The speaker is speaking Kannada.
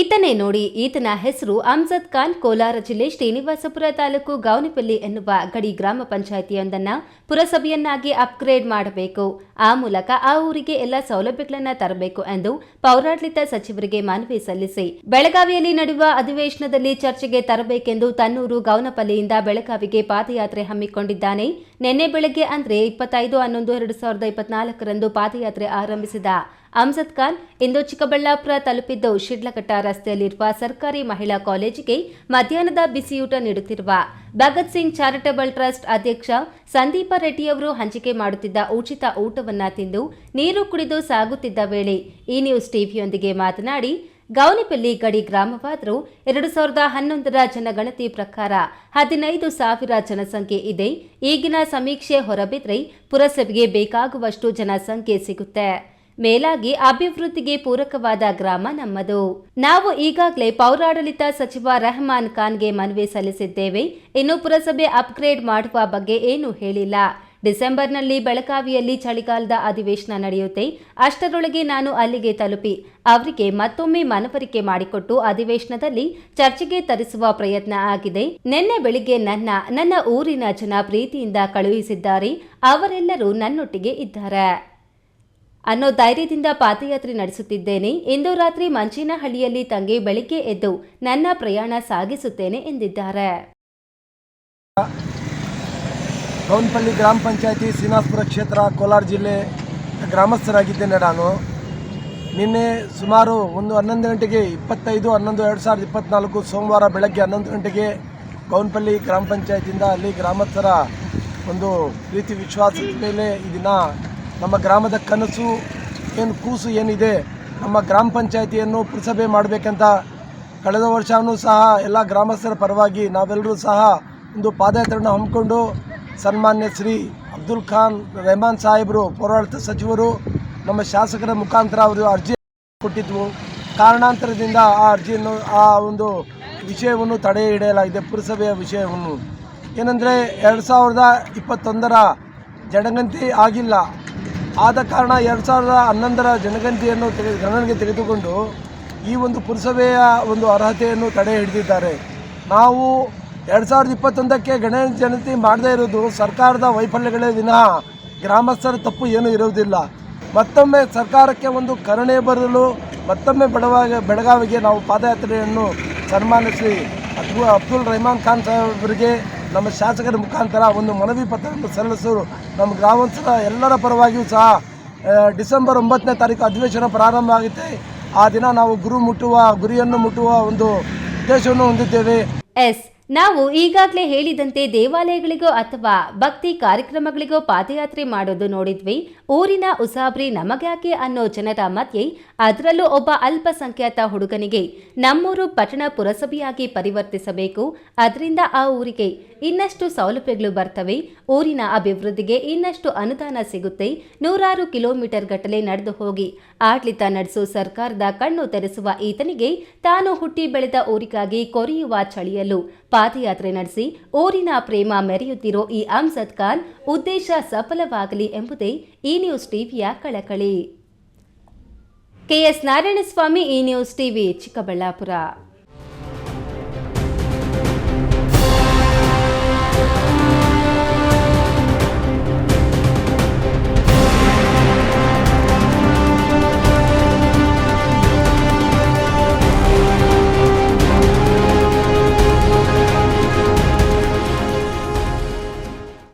ಈತನೇ ನೋಡಿ ಈತನ ಹೆಸರು ಅಮ್ಜದ್ ಖಾನ್ ಕೋಲಾರ ಜಿಲ್ಲೆ ಶ್ರೀನಿವಾಸಪುರ ತಾಲೂಕು ಗೌನಿಪಲ್ಲಿ ಎನ್ನುವ ಗಡಿ ಗ್ರಾಮ ಪಂಚಾಯಿತಿಯೊಂದನ್ನ ಪುರಸಭೆಯನ್ನಾಗಿ ಅಪ್ಗ್ರೇಡ್ ಮಾಡಬೇಕು. ಆ ಮೂಲಕ ಆ ಊರಿಗೆ ಎಲ್ಲ ಸೌಲಭ್ಯಗಳನ್ನ ತರಬೇಕು ಎಂದು ಪೌರಾಡಳಿತ ಸಚಿವರಿಗೆ ಮನವಿ ಸಲ್ಲಿಸಿ. ಬೆಳಗಾವಿಯಲ್ಲಿ ನಡೆಯುವ ಅಧಿವೇಶನದಲ್ಲಿ ಚರ್ಚೆಗೆ ತರಬೇಕೆಂದು ತನ್ನೂರು ಗೌನಪಲ್ಲಿಯಿಂದ ಬೆಳಗಾವಿಗೆ ಪಾದಯಾತ್ರೆ ಹಮ್ಮಿಕೊಂಡಿದ್ದಾನೆ. ನಿನ್ನೆ ಬೆಳಗ್ಗೆ ಅಂದ್ರೆ ಇಪ್ಪತ್ತೈದು ಹನ್ನೊಂದು ಎರಡು ಸಾವಿರದ ಇಪ್ಪತ್ನಾಲ್ಕರಂದು ಪಾದಯಾತ್ರೆ ಆರಂಭಿಸಿದ ಅಮ್ಜದ್ ಖಾನ್ ಇಂದು ಚಿಕ್ಕಬಳ್ಳಾಪುರ ತಲುಪಿದ್ದು ಶಿಡ್ಲಘಟ್ಟ ರಸ್ತೆಯಲ್ಲಿರುವ ಸರ್ಕಾರಿ ಮಹಿಳಾ ಕಾಲೇಜಿಗೆ ಮಧ್ಯಾಹ್ನದ ಬಿಸಿಯೂಟ ನೀಡುತ್ತಿರುವ ಭಗತ್ ಸಿಂಗ್ ಚಾರಿಟಬಲ್ ಟ್ರಸ್ಟ್ ಅಧ್ಯಕ್ಷ ಸಂದೀಪ ರೆಡ್ಡಿಯವರು ಹಂಚಿಕೆ ಮಾಡುತ್ತಿದ್ದ ಉಚಿತ ಊಟವನ್ನ ತಿಂದು ನೀರು ಕುಡಿದು ಸಾಗುತ್ತಿದ್ದ ವೇಳೆ ಈ ನ್ಯೂಸ್ ಟಿವಿಯೊಂದಿಗೆ ಮಾತನಾಡಿ, ಗೌನಿಪಲ್ಲಿ ಗಡಿ ಗ್ರಾಮವಾದರೂ ಎರಡು ಸಾವಿರದ ಹನ್ನೊಂದರ ಜನಗಣತಿ ಪ್ರಕಾರ ಹದಿನೈದು ಸಾವಿರ ಜನಸಂಖ್ಯೆ ಇದೆ. ಈಗಿನ ಸಮೀಕ್ಷೆ ಹೊರಬಿದ್ರೆ ಪುರಸಭೆಗೆ ಬೇಕಾಗುವಷ್ಟು ಜನಸಂಖ್ಯೆ ಸಿಗುತ್ತೆ. ಮೇಲಾಗಿ ಅಭಿವೃದ್ಧಿಗೆ ಪೂರಕವಾದ ಗ್ರಾಮ ನಮ್ಮದು. ನಾವು ಈಗಾಗಲೇ ಪೌರಾಡಳಿತ ಸಚಿವ ರೆಹಮಾನ್ ಖಾನ್ಗೆ ಮನವಿ ಸಲ್ಲಿಸಿದ್ದೇವೆ. ಇನ್ನು ಪುರಸಭೆ ಅಪ್ಗ್ರೇಡ್ ಮಾಡುವ ಬಗ್ಗೆ ಏನೂ ಹೇಳಿಲ್ಲ. ಡಿಸೆಂಬರ್ನಲ್ಲಿ ಬೆಳಗಾವಿಯಲ್ಲಿ ಚಳಿಗಾಲದ ಅಧಿವೇಶನ ನಡೆಯುತ್ತೆ. ಅಷ್ಟರೊಳಗೆ ನಾನು ಅಲ್ಲಿಗೆ ತಲುಪಿ ಅವರಿಗೆ ಮತ್ತೊಮ್ಮೆ ಮನವರಿಕೆ ಮಾಡಿಕೊಟ್ಟು ಅಧಿವೇಶನದಲ್ಲಿ ಚರ್ಚೆಗೆ ತರಿಸುವ ಪ್ರಯತ್ನ ಆಗಿದೆ. ನಿನ್ನೆ ಬೆಳಿಗ್ಗೆ ನನ್ನ ನನ್ನ ಊರಿನ ಜನ ಪ್ರೀತಿಯಿಂದ ಕಳುಹಿಸಿದ್ದಾರೆ. ಅವರೆಲ್ಲರೂ ನನ್ನೊಟ್ಟಿಗೆ ಇದ್ದಾರೆ. ಅನ್ನೋ ಧೈರ್ಯದಿಂದ ಪಾದಯಾತ್ರೆ ನಡೆಸುತ್ತಿದ್ದೇನೆ. ಇಂದು ರಾತ್ರಿ ಮಂಚೇನಹಳ್ಳಿಯಲ್ಲಿ ತಂಗಿ ಬೆಳಿಗ್ಗೆ ಎದ್ದು ನನ್ನ ಪ್ರಯಾಣ ಸಾಗಿಸುತ್ತೇನೆ ಎಂದಿದ್ದಾರೆ. ಗೌನಪಲ್ಲಿ ಗ್ರಾಮ ಪಂಚಾಯತಿ ಶ್ರೀನಿವಾಸಪುರ ಕ್ಷೇತ್ರ ಕೋಲಾರ ಜಿಲ್ಲೆ ಗ್ರಾಮಸ್ಥರಾಗಿದ್ದೇನೆ ನಾನು. ನಿನ್ನೆ ಸುಮಾರು ಒಂದು ಹನ್ನೊಂದು ಗಂಟೆಗೆ ಇಪ್ಪತ್ತೈದು, ಹನ್ನೊಂದು, ಎರಡು ಸಾವಿರದ ಇಪ್ಪತ್ತ್ನಾಲ್ಕು ಸೋಮವಾರ ಬೆಳಗ್ಗೆ ಹನ್ನೊಂದು ಗಂಟೆಗೆ ಗೌನ್ಪಲ್ಲಿ ಗ್ರಾಮ ಪಂಚಾಯತಿಯಿಂದ ಅಲ್ಲಿ ಗ್ರಾಮಸ್ಥರ ಒಂದು ಪ್ರೀತಿ, ವಿಶ್ವಾಸದ ಮೇಲೆ ಈ ನಮ್ಮ ಗ್ರಾಮದ ಕನಸು ಏನು, ಕೂಸು ಏನಿದೆ, ನಮ್ಮ ಗ್ರಾಮ ಪಂಚಾಯಿತಿಯನ್ನು ಪುರಸಭೆ ಮಾಡಬೇಕಂತ ಕಳೆದ ವರ್ಷವೂ ಸಹ ಎಲ್ಲ ಗ್ರಾಮಸ್ಥರ ಪರವಾಗಿ ನಾವೆಲ್ಲರೂ ಸಹ ಒಂದು ಪಾದಯಾತ್ರೆಯನ್ನು ಹಮ್ಮಿಕೊಂಡು ಸನ್ಮಾನ್ಯ ಶ್ರೀ ಅಬ್ದುಲ್ ಖಾನ್ ರೆಹಮಾನ್ ಸಾಹೇಬರು, ಪೌರಾಡಳಿತ ಸಚಿವರು, ನಮ್ಮ ಶಾಸಕರ ಮುಖಾಂತರ ಅವರು ಅರ್ಜಿ ಕೊಟ್ಟಿದ್ವು. ಕಾರಣಾಂತರದಿಂದ ಆ ಅರ್ಜಿಯನ್ನು, ಆ ಒಂದು ವಿಷಯವನ್ನು ತಡೆ ಹಿಡಿಯಲಾಗಿದೆ, ಪುರಸಭೆಯ ವಿಷಯವನ್ನು. ಏನಂದರೆ, ಎರಡು ಸಾವಿರದ ಇಪ್ಪತ್ತೊಂದರ ಜನಗಣತಿ ಆಗಿಲ್ಲ. ಆದ ಕಾರಣ ಎರಡು ಸಾವಿರದ ಹನ್ನೊಂದರ ಜನಗಣತಿಯನ್ನು ತೆಗೆ ಗಣನೆಗೆ ತೆಗೆದುಕೊಂಡು ಈ ಒಂದು ಪುರಸಭೆಯ ಒಂದು ಅರ್ಹತೆಯನ್ನು ತಡೆ ಹಿಡಿದಿದ್ದಾರೆ. ನಾವು ಎರಡು ಸಾವಿರದ ಇಪ್ಪತ್ತೊಂದಕ್ಕೆ ಗಣನ ಜನತಿ ಮಾಡದೇ ಇರೋದು ಸರ್ಕಾರದ ವೈಫಲ್ಯಗಳೇ ವಿನಃ ಗ್ರಾಮಸ್ಥರ ತಪ್ಪು ಏನೂ ಇರುವುದಿಲ್ಲ. ಮತ್ತೊಮ್ಮೆ ಸರ್ಕಾರಕ್ಕೆ ಒಂದು ಕರುಣೆ ಬರಲು ಮತ್ತೊಮ್ಮೆ ಬೆಳವಾಗ ಬೆಳಗಾವಿಗೆ ನಾವು ಪಾದಯಾತ್ರೆಯನ್ನು ಸನ್ಮಾನಿಸಿ. ಅಬ್ದುಲ್ ರಹಮಾನ್ ಖಾನ್ ಸಾಹೇಬರಿಗೆ ನಮ್ಮ ಶಾಸಕರ ಮುಖಾಂತರ ಒಂದು ಮನವಿ ಪತ್ರವನ್ನು ಸಲ್ಲಿಸಲು ನಮ್ಮ ಗ್ರಾಮಸ್ಥರ ಎಲ್ಲರ ಪರವಾಗಿಯೂ ಸಹ ಡಿಸೆಂಬರ್ ಒಂಬತ್ತನೇ ತಾರೀಕು ಅಧಿವೇಶನ ಪ್ರಾರಂಭ ಆಗುತ್ತೆ. ಆ ದಿನ ನಾವು ಗುರು ಮುಟ್ಟುವ, ಗುರಿಯನ್ನು ಮುಟ್ಟುವ ಒಂದು ಉದ್ದೇಶವನ್ನು ಹೊಂದಿದ್ದೇವೆ. ಎಸ್. ನಾವು ಈಗಾಗಲೇ ಹೇಳಿದಂತೆ ದೇವಾಲಯಗಳಿಗೋ ಅಥವಾ ಭಕ್ತಿ ಕಾರ್ಯಕ್ರಮಗಳಿಗೋ ಪಾದಯಾತ್ರೆ ಮಾಡೋದು ನೋಡಿದ್ವಿ. ಊರಿನ ಉಸಾಬ್ರಿ ನಮಗ್ಯಾಕೆ ಅನ್ನೋ ಜನರ ಮಧ್ಯೆ ಅದರಲ್ಲೂ ಒಬ್ಬ ಅಲ್ಪಸಂಖ್ಯಾತ ಹುಡುಗನಿಗೆ ನಮ್ಮೂರು ಪಟ್ಟಣ ಪುರಸಭೆಯಾಗಿ ಪರಿವರ್ತಿಸಬೇಕು. ಅದರಿಂದ ಆ ಊರಿಗೆ ಇನ್ನಷ್ಟು ಸೌಲಭ್ಯಗಳು ಬರ್ತವೆ. ಊರಿನ ಅಭಿವೃದ್ಧಿಗೆ ಇನ್ನಷ್ಟು ಅನುದಾನ ಸಿಗುತ್ತೆ. ನೂರಾರು ಕಿಲೋಮೀಟರ್ ಗಟ್ಟಲೆ ನಡೆದು ಹೋಗಿ ಆಡಳಿತ ನಡೆಸೋ ಸರ್ಕಾರದ ಕಣ್ಣು ತೆರೆಸುವ ಈತನಿಗೆ ತಾನು ಹುಟ್ಟಿ ಬೆಳೆದ ಊರಿಗಾಗಿ ಕೊರೆಯುವ ಚಳಿಯಲು ಪಾದಯಾತ್ರೆ ನಡೆಸಿ ಊರಿನ ಪ್ರೇಮ ಮೆರೆಯುತ್ತಿರೋ ಈ ಅಮ್ಜದ್ ಖಾನ್ ಉದ್ದೇಶ ಸಫಲವಾಗಲಿ ಎಂಬುದೇ ಈ ನ್ಯೂಸ್ ಟಿವಿಯ ಕಳಕಳಿ. ಕೆಎಸ್ ನಾರಾಯಣಸ್ವಾಮಿ ಈ ನ್ಯೂಸ್ ಟಿವಿ ಚಿಕ್ಕಬಳ್ಳಾಪುರ.